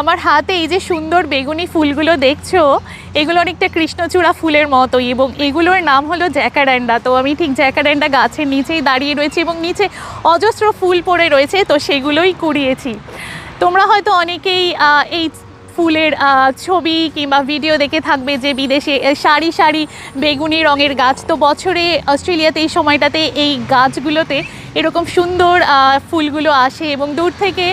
আমার হাতে এই যে সুন্দর বেগুনি ফুলগুলো দেখছ, এগুলো অনেকটা কৃষ্ণচূড়া ফুলের মতোই এবং এগুলোর নাম হলো জ্যাকাড্যান্ডা তো আমি ঠিক জ্যাকাড্যান্ডা গাছের নিচেই দাঁড়িয়ে রয়েছি এবং নিচে অজস্র ফুল পড়ে রয়েছে, তো সেগুলোই কুড়িয়েছি। তোমরা হয়তো অনেকেই এই ফুলের ছবি কিংবা ভিডিও দেখে থাকবে যে বিদেশে সারি সারি বেগুনি রঙের গাছ। তো বছরে অস্ট্রেলিয়াতে এই সময়টাতে এই গাছগুলোতে এরকম সুন্দর ফুলগুলো আসে এবং দূর থেকে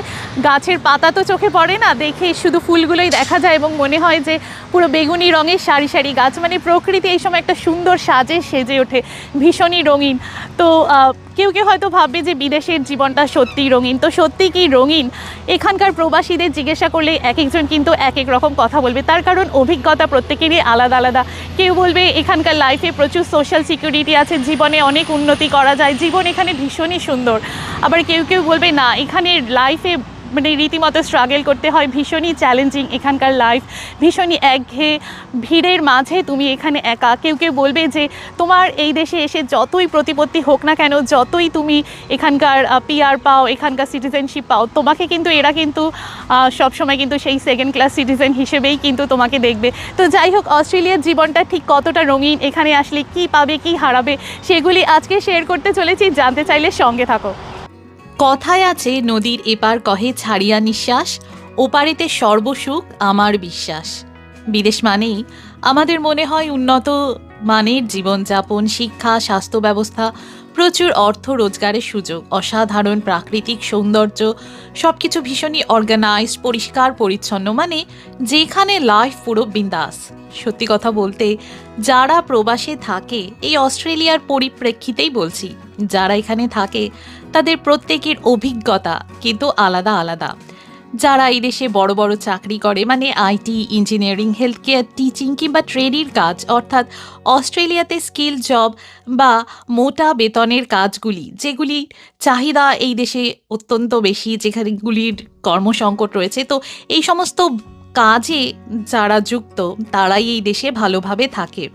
গাছের পাতা তো চোখে পড়ে না, দেখে শুধু ফুলগুলোই দেখা যায় এবং মনে হয় যে পুরো বেগুনি রঙের সারি সারি গাছ। মানে প্রকৃতি এই সময় একটা সুন্দর সাজে সেজে ওঠে, ভীষণই রঙিন। তো কেউ কেউ হয়তো ভাববে যে বিদেশের জীবনটা সত্যিই রঙিন। তো সত্যি কি রঙিন? এখানকার প্রবাসীদের জিজ্ঞাসা করলে এক একজন কিন্তু এক এক রকম কথা বলবে। তার কারণ অভিজ্ঞতা প্রত্যেকেরই আলাদা আলাদা। কেউ বলবে এখানকার লাইফে প্রচুর সোশ্যাল সিকিউরিটি আছে, জীবনে অনেক উন্নতি করা যায়, জীবন এখানে ভীষণই সুন্দর। আবার কেউ কেউ বলবে না এখানে লাইফে মানে রীতিমতো স্ট্রাগল করতে হয়। ভীষণই চ্যালেঞ্জিং এখানকার লাইফ ভীষণই একঘেয়ে ভিড়ের মাঝে তুমি এখানে একা। কেউ কেউ বলবে যে, তোমার এই দেশে এসে যতই প্রতিপত্তি হোক না কেন, যতই তুমি এখানকার পিআর পাও, এখানকার সিটিজেনশিপ পাও, তোমাকে কিন্তু এরা কিন্তু সবসময় কিন্তু সেই সেকেন্ড ক্লাস সিটিজেন হিসেবেই কিন্তু তোমাকে দেখবে। তো যাই হোক, অস্ট্রেলিয়ার জীবনটা ঠিক কতটা রঙিন, এখানে আসলে কি পাবে, কি হারাবে, সেগুলি আজকে শেয়ার করতে চলেছি। জানতে চাইলে সঙ্গে থাকো। কথায় আছে, নদীর এপার কহে ছাড়িয়া নিঃশ্বাস, ওপারেতে সর্বসুখ আমার বিশ্বাস। বিদেশ মানেই আমাদের মনে হয় উন্নত মানের জীবনযাপন, শিক্ষা স্বাস্থ্য ব্যবস্থা প্রচুর অর্থ রোজগারের সুযোগ, অসাধারণ প্রাকৃতিক সৌন্দর্য সব কিছু ভীষণই অর্গানাইজড পরিষ্কার, পরিচ্ছন্ন মানে যেখানে লাইফ পুরো বিন্দাস। সত্যি কথা বলতে, যারা প্রবাসে থাকে, এই অস্ট্রেলিয়ার পরিপ্রেক্ষিতেই বলছি, যারা এখানে থাকে, তাদের প্রত্যেকের অভিজ্ঞতা কিন্তু আলাদা আলাদা। যারা এই দেশে বড় বড় চাকরি করে মানে IT engineering health care teaching কিংবা ট্রেডির কাজ, অর্থাৎ অস্ট্রেলিয়াতে স্কিল জব বা মোটা বেতনের কাজগুলি, যেগুলি চাহিদা এই দেশে অত্যন্ত বেশি, যেখানেগুলির কর্মসংকট রয়েছে। তো এই সমস্ত কাজে যারা যুক্ত, তারাই এই দেশে ভালোভাবে থাকে।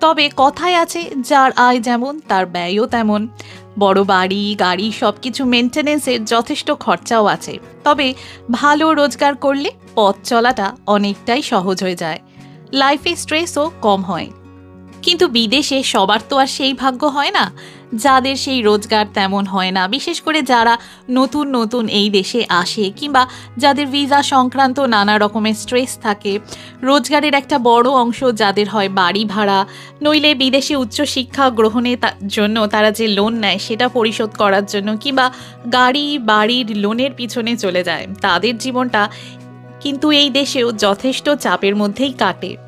তবে কথায় আছে, যার আয় যেমন, তার ব্যয়ও তেমন। বড় বাড়ি, গাড়ি সব কিছু মেনটেনেন্সের যথেষ্ট খরচাও আছে। তবে ভালো রোজগার করলে পথ চলাটা অনেকটাই সহজ হয়ে যায়। লাইফে স্ট্রেসও কম হয়। কিন্তু বিদেশে সবার তো আর সেই ভাগ্য হয় না। যাদের সেই রোজগার তেমন হয় না। বিশেষ করে যারা নতুন নতুন এই দেশে আসে কিংবা যাদের ভিসা সংক্রান্ত নানা রকমের স্ট্রেস থাকে, রোজগারের একটা বড় অংশ যাদের হয় বাড়ি ভাড়া, নইলে বিদেশে উচ্চশিক্ষা গ্রহণে তা- জন্য তারা যে লোন নেয় সেটা পরিশোধ করার জন্য কিংবা গাড়ি, বাড়ির লোনের পিছনে চলে যায়। তাদের জীবনটা কিন্তু এই দেশেও যথেষ্ট চাপের মধ্যেই কাটে।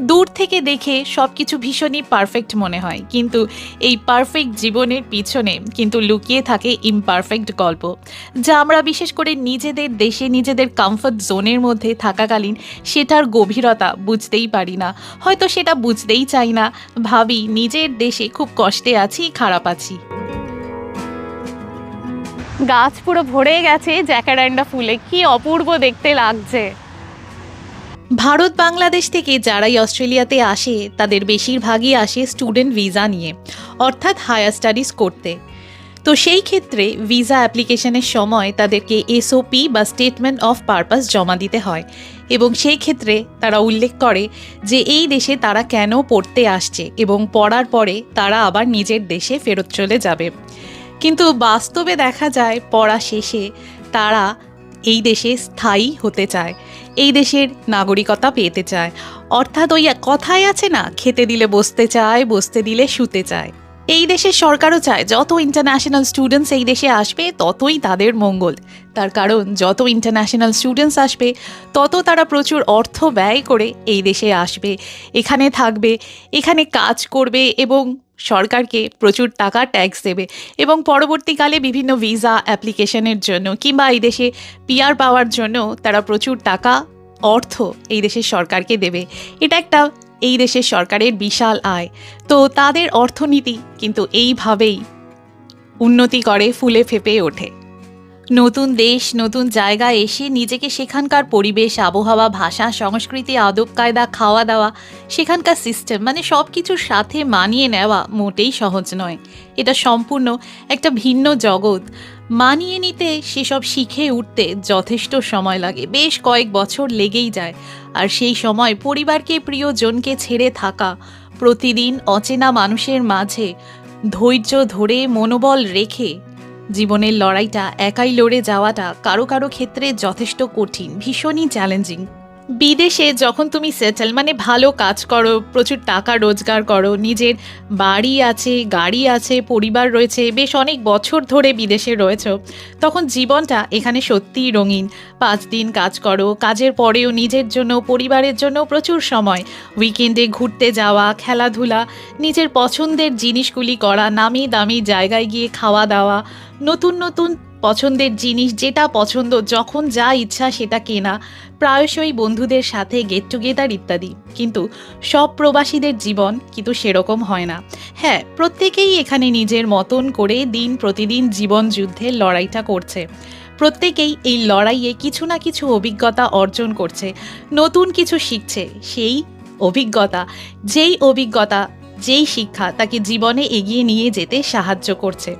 দূর থেকে দেখে সব কিছু ভীষণই পারফেক্ট মনে হয়। কিন্তু এই পারফেক্ট জীবনের পিছনে কিন্তু লুকিয়ে থাকে ইমপারফেক্ট গল্প, যা আমরা বিশেষ করে নিজেদের দেশে, নিজেদের কমফর্ট জোনের মধ্যে থাকাকালীন সেটার গভীরতা বুঝতেই পারি না। হয়তো সেটা বুঝতেই চাই না। ভাবি, নিজের দেশে খুব কষ্টে আছি, খারাপ আছি। গাছ পুরো ভরে গেছে জ্যাকাড্যান্ডা ফুলে। কি অপূর্ব দেখতে লাগছে। ভারত বাংলাদেশ থেকে যারাই অস্ট্রেলিয়াতে আসে, তাদের বেশিরভাগই আসে স্টুডেন্ট ভিসা নিয়ে, অর্থাৎ হায়ার স্টাডিজ করতে। তো সেই ক্ষেত্রে ভিসা অ্যাপ্লিকেশনের সময় তাদেরকে এসওপি বা স্টেটমেন্ট অফ পারপাস জমা দিতে হয় এবং সেই ক্ষেত্রে তারা উল্লেখ করে যে এই দেশে তারা কেন পড়তে আসছে এবং পড়ার পরে তারা আবার নিজের দেশে ফেরত চলে যাবে। কিন্তু বাস্তবে দেখা যায় পড়া শেষে তারা এই দেশে স্থায়ী হতে চায়, এই দেশের নাগরিকতা পেতে চায়। অর্থাৎ ওই কথাই আছে না, খেতে দিলে বসতে চায়, বসতে দিলে শুতে চায়। এই দেশের সরকারও চায়, যত ইন্টারন্যাশনাল স্টুডেন্টস এই দেশে আসবে, ততই তাদের মঙ্গল। তার কারণ, যত ইন্টারন্যাশনাল স্টুডেন্টস আসবে, তত তারা প্রচুর অর্থ ব্যয় করে এই দেশে আসবে। এখানে থাকবে, এখানে কাজ করবে এবং সরকারকে প্রচুর টাকা ট্যাক্স দেবে এবং পরবর্তীকালে বিভিন্ন ভিসা অ্যাপ্লিকেশনের জন্য কিংবা এই দেশে পিআর পাওয়ার জন্য তারা প্রচুর টাকা, অর্থ এই দেশের সরকারকে দেবে। এটা একটা এই দেশের সরকারের বিশাল আয়। তো তাদের অর্থনীতি কিন্তু এইভাবেই উন্নতি করে, ফুলে ফেঁপে ওঠে। নতুন দেশ, নতুন জায়গায় এসে নিজেকে সেখানকার পরিবেশ, আবহাওয়া, ভাষা, সংস্কৃতি, আদব, কায়দা, খাওয়া দাওয়া, সেখানকার সিস্টেম মানে সব কিছুর সাথে মানিয়ে নেওয়া মোটেই সহজ নয়। এটা সম্পূর্ণ একটা ভিন্ন জগৎ। মানিয়ে নিতে সেসব শিখে উঠতে যথেষ্ট সময় লাগে। বেশ কয়েক বছর লেগেই যায়। আর সেই সময় পরিবারকে, প্রিয়জনকে ছেড়ে থাকা, প্রতিদিন অচেনা মানুষের মাঝে ধৈর্য ধরে মনোবল রেখে জীবনের লড়াইটা একাই লড়ে যাওয়াটা কারও কারও ক্ষেত্রে যথেষ্ট কঠিন ভীষণই চ্যালেঞ্জিং বিদেশে যখন তুমি সেটেল মানে ভালো কাজ করো, প্রচুর টাকা রোজগার করো, নিজের বাড়ি আছে, গাড়ি আছে, পরিবার রয়েছে, বেশ অনেক বছর ধরে বিদেশে রয়েছো, তখন জীবনটা এখানে সত্যিই রঙিন। পাঁচ দিন কাজ করো, কাজের পরেও নিজের জন্য, পরিবারের জন্য প্রচুর সময়। উইকেন্ডে ঘুরতে যাওয়া, খেলাধুলা, নিজের পছন্দের জিনিসগুলি করা, নামি দামি জায়গায় গিয়ে খাওয়া দাওয়া, নতুন নতুন পছন্দের জিনিস যেটা পছন্দ, যখন যা ইচ্ছা সেটা কেনা, প্রায়শই বন্ধুদের সাথে গেট টুগেদার ইত্যাদি। কিন্তু সব প্রবাসীদের জীবন কিন্তু সেরকম হয় না। হ্যাঁ প্রত্যেকেই এখানে নিজের মতন করে দিন প্রতিদিন জীবন যুদ্ধের লড়াইটা করছে। প্রত্যেকেই এই লড়াইয়ে কিছু না কিছু অভিজ্ঞতা অর্জন করছে, নতুন কিছু শিখছে। সেই অভিজ্ঞতা, যেই অভিজ্ঞতা, যেই শিক্ষা তাকে জীবনে এগিয়ে নিয়ে যেতে সাহায্য করছে।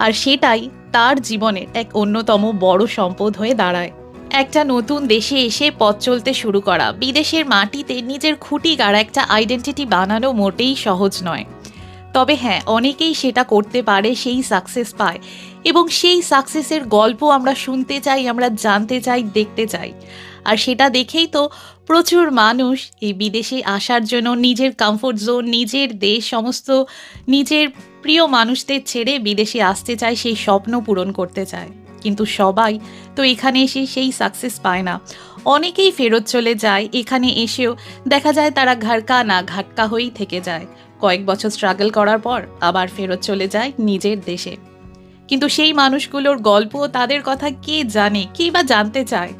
আর সেটাই তার জীবনের এক অন্যতম বড় সম্পদ হয়ে দাঁড়ায়। একটা নতুন দেশে এসে পথ চলতে শুরু করা, বিদেশের মাটিতে নিজের খুঁটি গাড়া একটা আইডেন্টিটি বানানো মোটেই সহজ নয়। তবে হ্যাঁ অনেকেই সেটা করতে পারে, সেই সাকসেস পায় এবং সেই সাকসেসের গল্প আমরা শুনতে চাই, আমরা জানতে চাই, দেখতে চাই। আর সেটা দেখেই তো প্রচুর মানুষ এই বিদেশে আসার জন্য নিজের কমফোর্ট জোন নিজের দেশ, সমস্ত নিজের প্রিয় মানুষদের ছেড়ে বিদেশে আসতে চায়, সেই স্বপ্ন পূরণ করতে চায়। কিন্তু সবাই তো এখানে এসে সেই সাকসেস পায় না। অনেকেই ফেরত চলে যায়, এখানে এসেও দেখা যায় তারা ঘাটকা না ঘাটকা হয়েই থেকে যায়। কয়েক বছর স্ট্রাগল করার পর আবার ফেরত চলে যায় নিজের দেশে। কিন্তু সেই মানুষগুলোর গল্প, তাদের কথা কে জানে, কে বা জানতে চায়?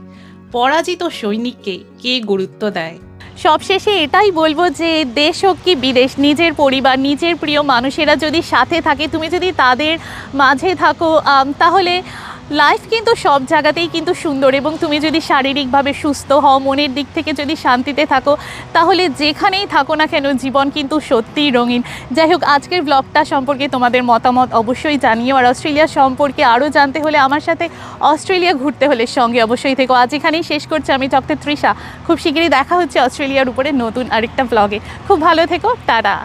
পরাজিত সৈনিককে কে গুরুত্ব দেয়? সবশেষে এটাই বলব যে দেশ হোক কি বিদেশ, নিজের পরিবার, নিজের প্রিয় মানুষেরা যদি সাথে থাকে, তুমি যদি তাদের মাঝে থাকো তাহলে লাইফ কিন্তু সব জায়গাতেই কিন্তু সুন্দর এবং তুমি যদি শারীরিকভাবে সুস্থ হও, মনের দিক থেকে যদি শান্তিতে থাকো, তাহলে যেখানেই থাকো না কেন জীবন কিন্তু সত্যিই রঙিন। যাই হোক, আজকের ব্লগটা সম্পর্কে তোমাদের মতামত অবশ্যই জানিও। আর অস্ট্রেলিয়া সম্পর্কে আরও জানতে হলে আমার সাথে অস্ট্রেলিয়া ঘুরতে হলে সঙ্গে অবশ্যই থেকো। আজ এখানেই শেষ করছি আমি ডক্টর তৃষা। খুব শীঘ্রই দেখা হচ্ছে অস্ট্রেলিয়ার উপরে নতুন আরেকটা ব্লগে খুব ভালো থেকো, টাটা।